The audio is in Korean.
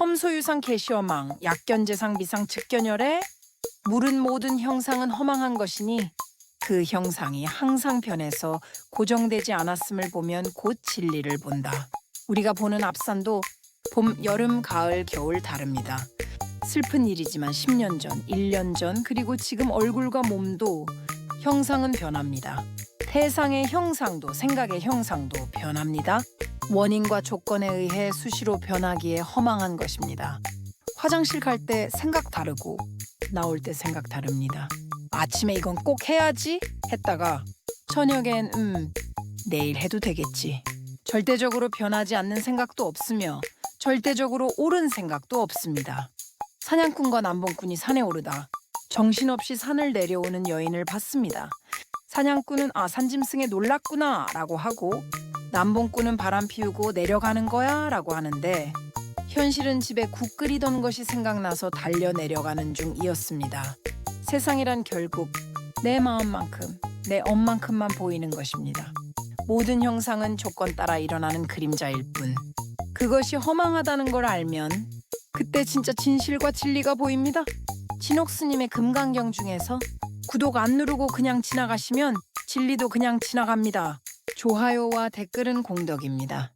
험소유상 개시어망, 약견재상 비상 즉견열에 물은 모든 형상은 허망한 것이니 그 형상이 항상 변해서 고정되지 않았음을 보면 곧 진리를 본다. 우리가 보는 앞산도 봄, 여름, 가을, 겨울 다릅니다. 슬픈 일이지만 10년 전, 1년 전, 그리고 지금 얼굴과 몸도 형상은 변합니다. 태상의 형상도 생각의 형상도 변합니다. 원인과 조건에 의해 수시로 변하기에 허망한 것입니다. 화장실 갈 때 생각 다르고 나올 때 생각 다릅니다. 아침에 이건 꼭 해야지 했다가 저녁엔 음 내일 해도 되겠지. 절대적으로 변하지 않는 생각도 없으며 절대적으로 옳은 생각도 없습니다. 사냥꾼과 남봉꾼이 산에 오르다 정신없이 산을 내려오는 여인을 봤습니다. 사냥꾼은 아 산짐승에 놀랐구나 라고 하고 남봉꾼은 바람 피우고 내려가는 거야 라고 하는데 현실은 집에 국 끓이던 것이 생각나서 달려 내려가는 중이었습니다. 세상이란 결국 내 마음만큼 내 엄만큼만 보이는 것입니다. 모든 형상은 조건 따라 일어나는 그림자일 뿐. 그것이 허망하다는 걸 알면 그때 진짜 진실과 진리가 보입니다. 진옥 스님의 금강경 중에서 구독 안 누르고 그냥 지나가시면 진리도 그냥 지나갑니다. 좋아요와 댓글은 공덕입니다.